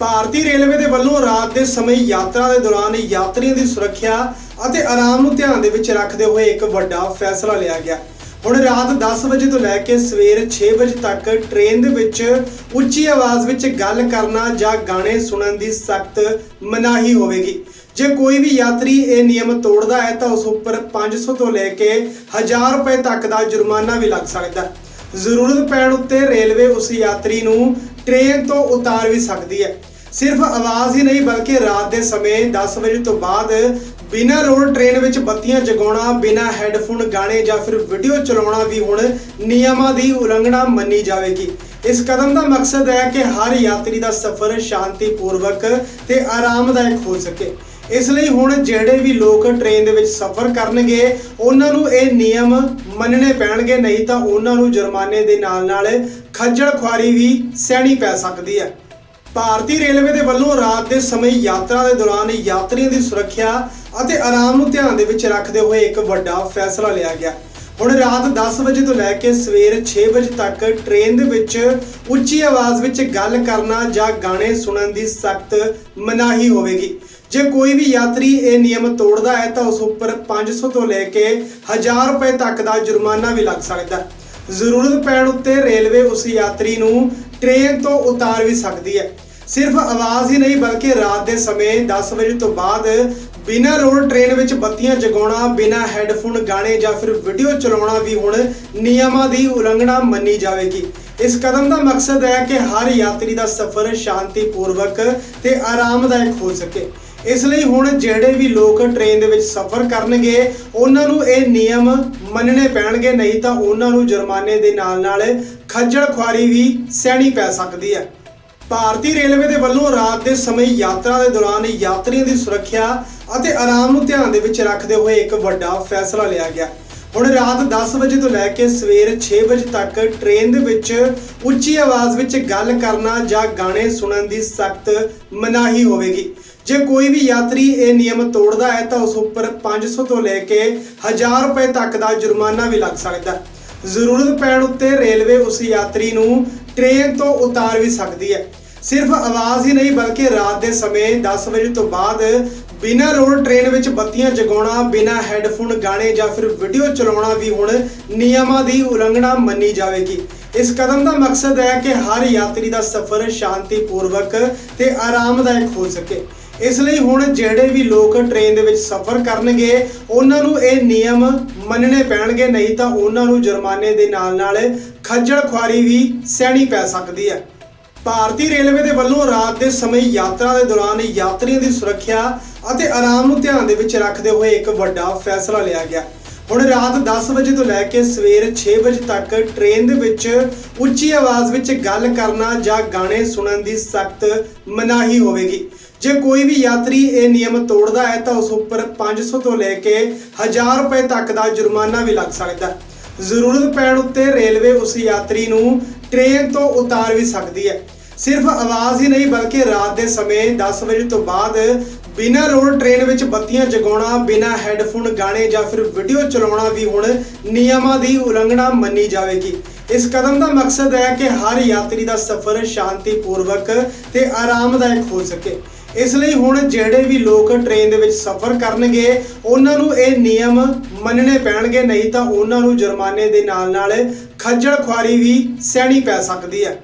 ਭਾਰਤੀ railway ਦੇ ਵੱਲੋਂ ਰਾਤ ਦੇ ਸਮੇਂ ਯਾਤਰਾ ਦੇ ਦੌਰਾਨ ਯਾਤਰੀਆਂ ਦੀ ਸੁਰੱਖਿਆ ਅਤੇ ਆਰਾਮ ਨੂੰ ਧਿਆਨ ਦੇ ਵਿੱਚ ਰੱਖਦੇ ਹੋਏ ਇੱਕ ਵੱਡਾ ਫੈਸਲਾ ਲਿਆ ਗਿਆ। ਹੁਣ ਰਾਤ 10 ਵਜੇ ਤੋਂ ਲੈ ਕੇ ਸਵੇਰ 6 ਵਜੇ ਤੱਕ ਟ੍ਰੇਨ ਦੇ ਵਿੱਚ ਉੱਚੀ ਆਵਾਜ਼ ਵਿੱਚ ਗੱਲ ਕਰਨਾ ਜਾਂ ਗਾਣੇ ਸੁਣਨ ਦੀ ਸਖਤ ਮਨਾਹੀ ਹੋਵੇਗੀ। ਜੇ ਕੋਈ ਵੀ ਯਾਤਰੀ ਇਹ ਨਿਯਮ ਤੋੜਦਾ ਹੈ ਤਾਂ ਉਸ ਉੱਪਰ 500 ਤੋਂ ਲੈ ਕੇ 1000 ਰੁਪਏ ਤੱਕ ਦਾ ਜੁਰਮਾਨਾ ਵੀ ਲੱਗ ਸਕਦਾ ਹੈ। ਜ਼ਰੂਰਤ ਪੈਣ ਉੱਤੇ ਰੇਲਵੇ ਉਸ ਯਾਤਰੀ ਨੂੰ ਟ੍ਰੇਨ ਤੋਂ ਉਤਾਰ ਵੀ ਸਕਦੀ ਹੈ। ਸਿਰਫ ਆਵਾਜ਼ ਹੀ ਨਹੀਂ ਬਲਕਿ ਰਾਤ ਦੇ ਸਮੇਂ 10 ਵਜੇ ਤੋਂ ਬਾਅਦ ਬਿਨਾਂ ਲੋੜ ਟ੍ਰੇਨ ਵਿੱਚ ਬੱਤੀਆਂ ਜਗਾਉਣਾ, ਬਿਨਾਂ ਹੈੱਡਫੋਨ ਗਾਣੇ ਜਾਂ ਫਿਰ ਵੀਡੀਓ ਚਲਾਉਣਾ ਵੀ ਹੁਣ ਨਿਯਮਾਂ ਦੀ ਉਲੰਘਣਾ ਮੰਨੀ ਜਾਵੇਗੀ। ਇਸ ਕਦਮ ਦਾ ਮਕਸਦ ਹੈ ਕਿ ਹਰ ਯਾਤਰੀ ਦਾ ਸਫ਼ਰ ਸ਼ਾਂਤੀਪੂਰਵਕ ਤੇ ਆਰਾਮਦਾਇਕ ਹੋ ਸਕੇ। ਇਸ ਲਈ ਹੁਣ ਜਿਹੜੇ ਵੀ ਲੋਕ ਟ੍ਰੇਨ ਦੇ ਵਿੱਚ ਸਫ਼ਰ ਕਰਨਗੇ, ਉਹਨਾਂ ਨੂੰ ਇਹ ਨਿਯਮ ਮੰਨਣੇ ਪੈਣਗੇ, ਨਹੀਂ ਤਾਂ ਉਹਨਾਂ ਨੂੰ ਜੁਰਮਾਨੇ ਦੇ ਨਾਲ ਨਾਲ ਖੱਜਲ ਖੁਆਰੀ ਵੀ ਸਹਿਣੀ ਪੈ ਸਕਦੀ ਹੈ। ਭਾਰਤੀ ਰੇਲਵੇ ਦੇ ਵੱਲੋਂ ਰਾਤ ਦੇ ਸਮੇਂ ਯਾਤਰਾ ਦੇ ਦੌਰਾਨ ਯਾਤਰੀਆਂ ਦੀ ਸੁਰੱਖਿਆ ਅਤੇ ਆਰਾਮ ਨੂੰ ਧਿਆਨ ਦੇ ਵਿੱਚ ਰੱਖਦੇ ਹੋਏ ਇੱਕ ਵੱਡਾ ਫੈਸਲਾ ਲਿਆ ਗਿਆ। ਹੁਣ ਰਾਤ 10 ਵਜੇ ਤੋਂ ਲੈ ਕੇ ਸਵੇਰ 6 ਵਜੇ ਤੱਕ ਟ੍ਰੇਨ ਦੇ ਵਿੱਚ ਉੱਚੀ ਆਵਾਜ਼ ਵਿੱਚ ਗੱਲ ਕਰਨਾ ਜਾਂ ਗਾਣੇ ਸੁਣਨ ਦੀ ਸਖਤ ਮਨਾਹੀ ਹੋਵੇਗੀ। ਜੇ ਕੋਈ ਵੀ ਯਾਤਰੀ ਇਹ ਨਿਯਮ ਤੋੜਦਾ ਹੈ ਤਾਂ ਉਸ ਉੱਪਰ 500 ਤੋਂ ਲੈ ਕੇ 1000 ਰੁਪਏ ਤੱਕ ਦਾ ਜੁਰਮਾਨਾ ਵੀ ਲੱਗ ਸਕਦਾ ਹੈ। ਜ਼ਰੂਰਤ ਪੈਣ ਉੱਤੇ ਰੇਲਵੇ ਉਸ ਯਾਤਰੀ ਨੂੰ ਟ੍ਰੇਨ ਤੋਂ ਉਤਾਰ ਵੀ ਸਕਦੀ ਹੈ। ਸਿਰਫ ਆਵਾਜ਼ ਹੀ ਨਹੀਂ, ਬਲਕਿ ਰਾਤ ਦੇ ਸਮੇਂ 10 ਵਜੇ ਤੋਂ ਬਾਅਦ ਬਿਨਾਂ ਰੋਡ ਟ੍ਰੇਨ ਵਿੱਚ ਬੱਤੀਆਂ ਜਗਾਉਣਾ, ਬਿਨਾਂ ਹੈੱਡਫੋਨ ਗਾਣੇ ਜਾਂ ਫਿਰ ਵੀਡੀਓ ਚਲਾਉਣਾ ਵੀ ਹੁਣ ਨਿਯਮਾਂ ਦੀ ਉਲੰਘਣਾ ਮੰਨੀ ਜਾਵੇਗੀ। ਇਸ ਕਦਮ ਦਾ ਮਕਸਦ ਹੈ ਕਿ ਹਰ ਯਾਤਰੀ ਦਾ ਸਫ਼ਰ ਸ਼ਾਂਤੀਪੂਰਵਕ ਤੇ ਆਰਾਮਦਾਇਕ ਹੋ ਸਕੇ। ਇਸ ਲਈ ਹੁਣ ਜਿਹੜੇ ਵੀ ਲੋਕ ਟ੍ਰੇਨ ਦੇ ਵਿੱਚ ਸਫ਼ਰ ਕਰਨਗੇ, ਉਹਨਾਂ ਨੂੰ ਇਹ ਨਿਯਮ ਮੰਨਣੇ ਪੈਣਗੇ, ਨਹੀਂ ਤਾਂ ਉਹਨਾਂ ਨੂੰ ਜੁਰਮਾਨੇ ਦੇ ਨਾਲ ਨਾਲ ਖੱਜਲ ਖੁਆਰੀ ਵੀ ਸਹਿਣੀ ਪੈ ਸਕਦੀ ਹੈ। ਭਾਰਤੀ ਰੇਲਵੇ ਦੇ ਵੱਲੋਂ ਰਾਤ ਦੇ ਸਮੇਂ ਯਾਤਰਾ ਦੇ ਦੌਰਾਨ ਯਾਤਰੀਆਂ ਦੀ ਸੁਰੱਖਿਆ ਅਤੇ ਆਰਾਮ ਨੂੰ ਧਿਆਨ ਦੇ ਵਿੱਚ ਰੱਖਦੇ ਹੋਏ ਇੱਕ ਵੱਡਾ ਫੈਸਲਾ ਲਿਆ ਗਿਆ। ਹੁਣ ਰਾਤ 10 ਵਜੇ ਤੋਂ ਲੈ ਕੇ ਸਵੇਰ 6 ਵਜੇ ਤੱਕ ਟ੍ਰੇਨ ਦੇ ਵਿੱਚ ਉੱਚੀ ਆਵਾਜ਼ ਵਿੱਚ ਗੱਲ ਕਰਨਾ ਜਾਂ ਗਾਣੇ ਸੁਣਨ ਦੀ ਸਖਤ ਮਨਾਹੀ ਹੋਵੇਗੀ। ਜੇ ਕੋਈ ਵੀ ਯਾਤਰੀ ਇਹ ਨਿਯਮ ਤੋੜਦਾ ਹੈ ਤਾਂ ਉਸ ਉੱਪਰ 500 ਤੋਂ ਲੈ ਕੇ 1000 ਰੁਪਏ ਤੱਕ ਦਾ ਜੁਰਮਾਨਾ ਵੀ ਲੱਗ ਸਕਦਾ ਹੈ। ਜ਼ਰੂਰਤ ਪੈਣ ਉੱਤੇ ਰੇਲਵੇ ਉਸ ਯਾਤਰੀ ਨੂੰ ਟ੍ਰੇਨ ਤੋਂ ਉਤਾਰ ਵੀ ਸਕਦੀ ਹੈ। ਸਿਰਫ ਆਵਾਜ਼ ਹੀ ਨਹੀਂ, ਬਲਕਿ ਰਾਤ ਦੇ ਸਮੇਂ 10 ਵਜੇ ਤੋਂ ਬਾਅਦ ਬਿਨਾਂ ਲੋੜ ਟ੍ਰੇਨ ਵਿੱਚ ਬੱਤੀਆਂ ਜਗਾਉਣਾ, ਬਿਨਾਂ ਹੈੱਡਫੋਨ ਗਾਣੇ ਜਾਂ ਫਿਰ ਵੀਡੀਓ ਚਲਾਉਣਾ ਵੀ ਹੁਣ ਨਿਯਮਾਂ ਦੀ ਉਲੰਘਣਾ ਮੰਨੀ ਜਾਵੇਗੀ। ਇਸ ਕਦਮ ਦਾ ਮਕਸਦ ਹੈ ਕਿ ਹਰ ਯਾਤਰੀ ਦਾ ਸਫ਼ਰ ਸ਼ਾਂਤੀਪੂਰਵਕ ਤੇ ਆਰਾਮਦਾਇਕ ਹੋ ਸਕੇ। ਇਸ ਲਈ ਹੁਣ ਜਿਹੜੇ ਵੀ ਲੋਕ ਟ੍ਰੇਨ ਦੇ ਵਿੱਚ ਸਫ਼ਰ ਕਰਨਗੇ, ਉਹਨਾਂ ਨੂੰ ਇਹ ਨਿਯਮ ਮੰਨਣੇ ਪੈਣਗੇ, ਨਹੀਂ ਤਾਂ ਉਹਨਾਂ ਨੂੰ ਜੁਰਮਾਨੇ ਦੇ ਨਾਲ ਨਾਲ ਖੱਜਲ ਖੁਆਰੀ ਵੀ ਸਹਿਣੀ ਪੈ ਸਕਦੀ ਹੈ। ਭਾਰਤੀ ਰੇਲਵੇ ਦੇ ਵੱਲੋਂ ਰਾਤ ਦੇ ਸਮੇਂ ਯਾਤਰਾ ਦੇ ਦੌਰਾਨ ਯਾਤਰੀਆਂ ਦੀ ਸੁਰੱਖਿਆ ਅਤੇ ਆਰਾਮ ਨੂੰ ਧਿਆਨ ਦੇ ਵਿੱਚ ਰੱਖਦੇ ਹੋਏ ਇੱਕ ਵੱਡਾ ਫੈਸਲਾ ਲਿਆ ਗਿਆ। ਹੁਣ ਰਾਤ 10 ਵਜੇ ਤੋਂ ਲੈ ਕੇ ਸਵੇਰ 6 ਵਜੇ ਤੱਕ ਟ੍ਰੇਨ ਦੇ ਵਿੱਚ ਉੱਚੀ ਆਵਾਜ਼ ਵਿੱਚ ਗੱਲ ਕਰਨਾ ਜਾਂ ਗਾਣੇ ਸੁਣਨ ਦੀ ਸਖਤ ਮਨਾਹੀ ਹੋਵੇਗੀ। ਜੇ ਕੋਈ ਵੀ ਯਾਤਰੀ ਇਹ ਨਿਯਮ ਤੋੜਦਾ ਹੈ ਤਾਂ ਉਸ ਉੱਪਰ 500 ਤੋਂ ਲੈ ਕੇ 1000 ਰੁਪਏ ਤੱਕ ਦਾ ਜੁਰਮਾਨਾ ਵੀ ਲੱਗ ਸਕਦਾ ਹੈ। ਜ਼ਰੂਰਤ ਪੈਣ ਉੱਤੇ ਰੇਲਵੇ ਉਸ ਯਾਤਰੀ ਨੂੰ ਟ੍ਰੇਨ ਤੋਂ ਉਤਾਰ ਵੀ ਸਕਦੀ ਹੈ। ਸਿਰਫ ਆਵਾਜ਼ ਹੀ ਨਹੀਂ, ਬਲਕਿ ਰਾਤ ਦੇ ਸਮੇਂ 10 ਵਜੇ ਤੋਂ ਬਾਅਦ ਬਿਨਾਂ ਰੋਡ ਟ੍ਰੇਨ ਵਿੱਚ ਬੱਤੀਆਂ ਜਗਾਉਣਾ, ਬਿਨਾਂ ਹੈੱਡਫੋਨ ਗਾਣੇ ਜਾਂ ਫਿਰ ਵੀਡੀਓ ਚਲਾਉਣਾ ਵੀ ਹੁਣ ਨਿਯਮਾਂ ਦੀ ਉਲੰਘਣਾ ਮੰਨੀ ਜਾਵੇਗੀ। ਇਸ ਕਦਮ ਦਾ ਮਕਸਦ ਹੈ ਕਿ ਹਰ ਯਾਤਰੀ ਦਾ ਸਫ਼ਰ ਸ਼ਾਂਤੀਪੂਰਵਕ ਤੇ ਆਰਾਮਦਾਇਕ ਹੋ ਸਕੇ। ਇਸ ਲਈ ਹੁਣ ਜਿਹੜੇ ਵੀ ਲੋਕ ਟ੍ਰੇਨ ਦੇ ਵਿੱਚ ਸਫ਼ਰ ਕਰਨਗੇ, ਉਹਨਾਂ ਨੂੰ ਇਹ ਨਿਯਮ ਮੰਨਣੇ ਪੈਣਗੇ, ਨਹੀਂ ਤਾਂ ਉਹਨਾਂ ਨੂੰ ਜੁਰਮਾਨੇ ਦੇ ਨਾਲ ਨਾਲ ਖੱਜਲ ਖੁਆਰੀ ਵੀ ਸਹਿਣੀ ਪੈ ਸਕਦੀ ਹੈ।